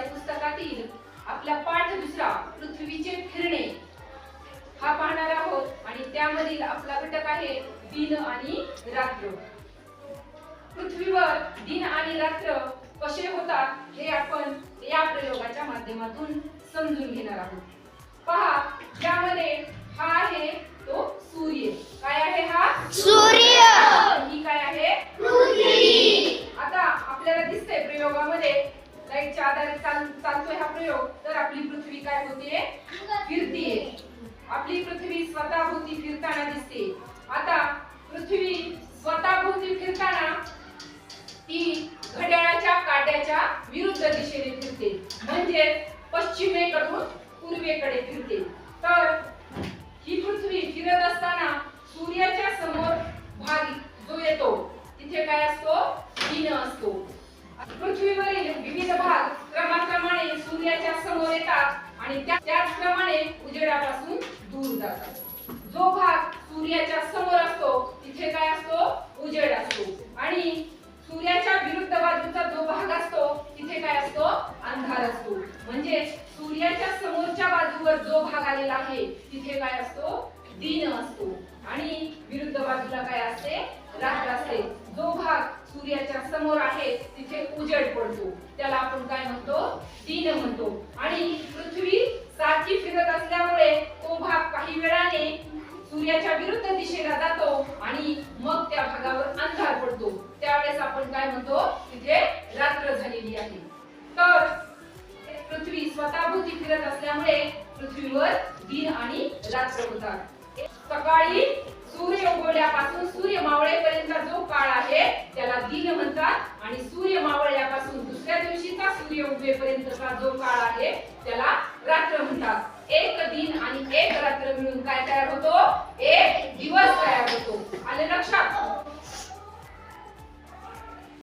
या पुस्तकातील आपला पाठ दुसरा पृथ्वीचे फिरणे. हा पाहणार आहोत आणि त्यामधील आपला घटक आहे दिन आणि रात्र. पृथ्वीवर दिन आणि रात्र कसे होतात हे आपण या प्रयोगाच्या माध्यमातून समजून घेणार आहोत. पहा ज्यामध्ये हा आहे तो सूर्य काय आहे हा सूर्य ही काय आहे आता आपल्याला दिसतंय प्रयोगामध्ये लाईटच्या आधारे चाल चालतोय हा प्रयोग. तर आपली पृथ्वी काय होते? फिरतीये. आपली पृथ्वी स्वतःभोवती फिरताना दिसते. आता पृथ्वी स्वतःभोवती फिरताना ती घड्याळाच्या काट्याच्या विरुद्ध दिशेने फिरते. म्हणजे पश्चिमेकडून पूर्वेकडे फिरते. तर ही पृथ्वी फिरत असताना सूर्याच्या समोर भाग जो येतो तिथे काय असतो? दिन असतो. पृथ्वीवरील विविध भाग येतात आणि त्या- त्याचप्रमाणे उजेडापासून दूर जातात. जो भाग सूर्याच्या समोर असतो तिथे काय असतो? उजेड असतो. आणि सूर्याच्या विरुद्ध बाजूचा जो भाग असतो तिथे काय असतो? अंधार असतो. म्हणजे सूर्याच्या समोरच्या बाजूवर जो भाग आलेला आहे तिथे काय असतो? दिन असतो. आणि विरुद्ध बाजूला काय असते? रात्र असते. जो भाग सूर्याच्या समोर आहे तिथे उजेड पडतो. त्याला आपण काय म्हणतो? दिन म्हणतो. आणि पराभूती फिरत असल्यामुळे पृथ्वीवर दिन आणि रात्र होतात. सकाळी सूर्य उगवल्यापासून सूर्य मावळेपर्यंत जो काळ आहे त्याला दिन म्हणतात. आणि सूर्य मावळल्यापासून दुसऱ्या दिवशीचा सूर्य उगवेपर्यंतचा जो काळ आहे त्याला रात्र म्हणतात. एक दिन आणि एक रात्र मिळून काय तयार होतो? एक दिवस तयार होतो. आले लक्षात?